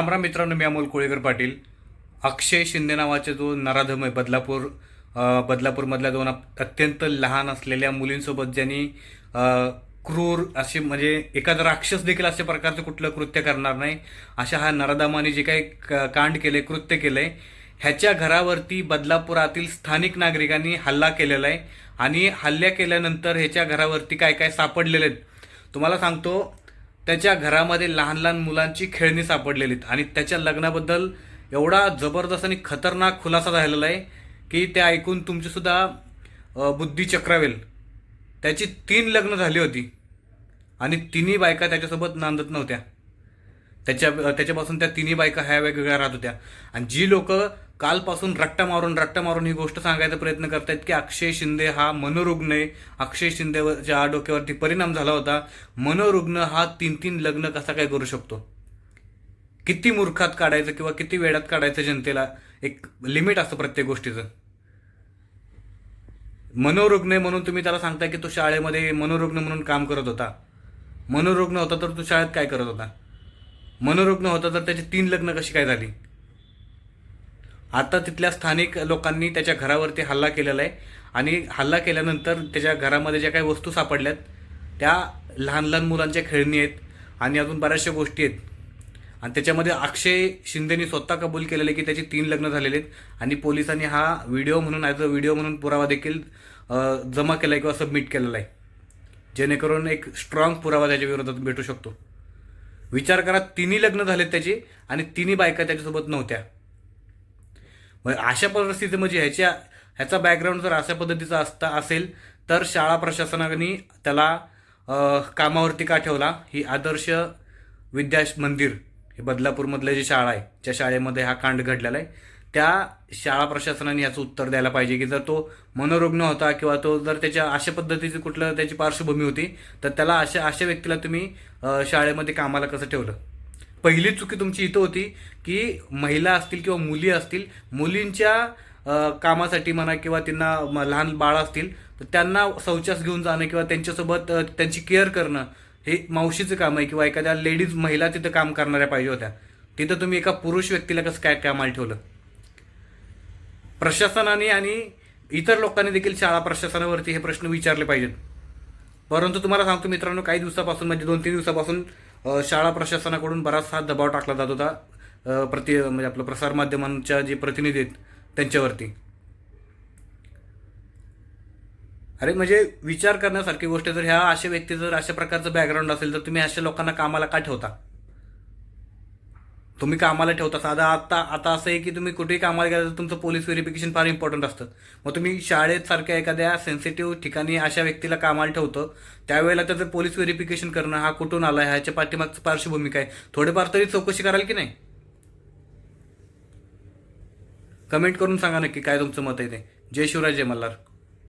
राम राम मित्रांनो मी अमोल कोळेकर पाटील. अक्षय शिंदे नावाचा जो नराधम आहे बदलापूर बदलापूरमधल्या दोन अत्यंत लहान असलेल्या मुलींसोबत ज्यांनी क्रूर असे म्हणजे एखादा राक्षस देखील अशा प्रकारचं कुठलं कृत्य करणार नाही. अशा हा नराधमाने जे काही क- कांड केले कृत्य केलंय ह्याच्या घरावरती बदलापुरातील स्थानिक नागरिकांनी हल्ला केलेला आहे. आणि हल्ल्या केल्यानंतर ह्याच्या घरावरती काय काय सापडलेले आहेत तुम्हाला सांगतो त्याच्या घरामध्ये लहान लहान मुलांची खेळणी सापडलेली आहेत आणि त्याच्या लग्नाबद्दल एवढा जबरदस्त आणि खतरनाक खुलासा झालेला आहे की ते ऐकून तुमचीसुद्धा बुद्धी चक्रावेल. त्याची तीन लग्न झाली होती. आणि तिन्ही बायका त्याच्यासोबत नांदत नव्हत्या. त्याच्या त्याच्यापासून त्या तिन्ही बायका ह्या वेगवेगळ्या राहत होत्या. आणि जी लोक कालपासून रट्टा मारून रट्टा मारून ही गोष्ट सांगायचा प्रयत्न करतायत की अक्षय शिंदे हा मनोरुग्ण आहे. अक्षय शिंदेच्या डोक्यावरती परिणाम झाला होता. मनोरुग्ण हा तीन तीन लग्न कसा काय करू शकतो? किती मूर्खात काढायचं किंवा किती वेळात काढायचं जनतेला? एक लिमिट असतं प्रत्येक गोष्टीचं. मनोरुग्ण आहे म्हणून तुम्ही त्याला सांगताय की तो शाळेमध्ये मनोरुग्ण म्हणून काम करत होता. मनोरुग्ण होता तर तो शाळेत काय करत होता? मनोरुग्ण होता तर त्याची तीन लग्न कशी काय झाली? आता तिथल्या स्थानिक लोकांनी त्याच्या घरावरती हल्ला केलेला आहे. आणि हल्ला केल्यानंतर त्याच्या घरामध्ये ज्या काही वस्तू सापडल्यात त्या लहान लहान मुलांच्या खेळणी आहेत आणि अजून बऱ्याचशा गोष्टी आहेत. आणि त्याच्यामध्ये अक्षय शिंदेनी स्वतः कबूल केलेले की त्याची तीन लग्न झालेले आहेत. आणि पोलिसांनी हा व्हिडिओ म्हणून ॲज अ व्हिडिओ म्हणून पुरावा देखील जमा केला आहे किंवा सबमिट केलेला आहे. जेणेकरून एक स्ट्रॉंग पुरावा त्याच्या विरोधात भेटू शकतो. विचार करा तिन्ही लग्न झालेत त्याची आणि तिन्ही बायका त्याच्यासोबत नव्हत्या. मग अशा परिस्थितीत म्हणजे ह्याच्या ह्याचा बॅकग्राऊंड जर अशा पद्धतीचा असता असेल तर शाळा प्रशासनाने त्याला कामावरती का ठेवला? ही आदर्श विद्या मंदिर हे बदलापूरमधलं जी शाळा आहे ज्या शाळेमध्ये हा कांड घडलेला आहे त्या शाळा प्रशासनाने याचं उत्तर द्यायला पाहिजे की जर तो मनोरुग्ण होता किंवा तो जर त्याच्या अशा पद्धतीची कुठलं त्याची पार्श्वभूमी होती तर त्याला अशा अशा व्यक्तीला तुम्ही शाळेमध्ये कामाला कसं ठेवलं? पहिली चुकी तुमची इथं होती की महिला असतील किंवा मुली असतील मुलींच्या कामासाठी म्हणा किंवा त्यांना लहान बाळ असतील तर त्यांना शौचास घेऊन जाणं किंवा त्यांच्यासोबत त्यांची केअर करणं हे मावशीचं काम आहे किंवा एखाद्या लेडीज महिला तिथं काम करणाऱ्या पाहिजे होत्या. तिथं तुम्ही एका पुरुष व्यक्तीला कसं काय कामाला ठेवलं? प्रशासनाने आणि इतर लोकांनी देखील शाळा प्रशासनावरती हे प्रश्न विचारले पाहिजेत. परंतु तुम्हाला सांगतो मित्रांनो काही दिवसापासून म्हणजे दोन तीन दिवसापासून शाळा प्रशासनाकडून बराचसा दबाव टाकला जात होता. प्रति म्हणजे आपलं प्रसारमाध्यमांच्या जे प्रतिनिधी आहेत त्यांच्यावरती. अरे म्हणजे विचार करण्यासारखी गोष्ट जर ह्या अशा व्यक्ती जर अशा प्रकारचं बॅकग्राऊंड असेल तर तुम्ही अशा लोकांना कामाला का ठेवता? तुम्ही कामाला ठेवता. साधा आता आता असं आहे की तुम्ही कुठेही कामाला गेला तर तुमचं पोलीस व्हेरिफिकेशन फार इम्पॉर्टंट असतं. मग तुम्ही शाळेत सारख्या एखाद्या सेन्सिटिव्ह ठिकाणी अशा व्यक्तीला कामाला ठेवतं. त्यावेळेला त्याचं पोलीस व्हेरिफिकेशन करणं हा कुठून आला आहे ह्याच्या पाठीमागचं पार्श्वभूमी काय थोडेफार तरी चौकशी कराल की नाही? कमेंट करून सांगा नक्की काय तुमचं मत आहे ते. जय शिवराज जय मल्हार.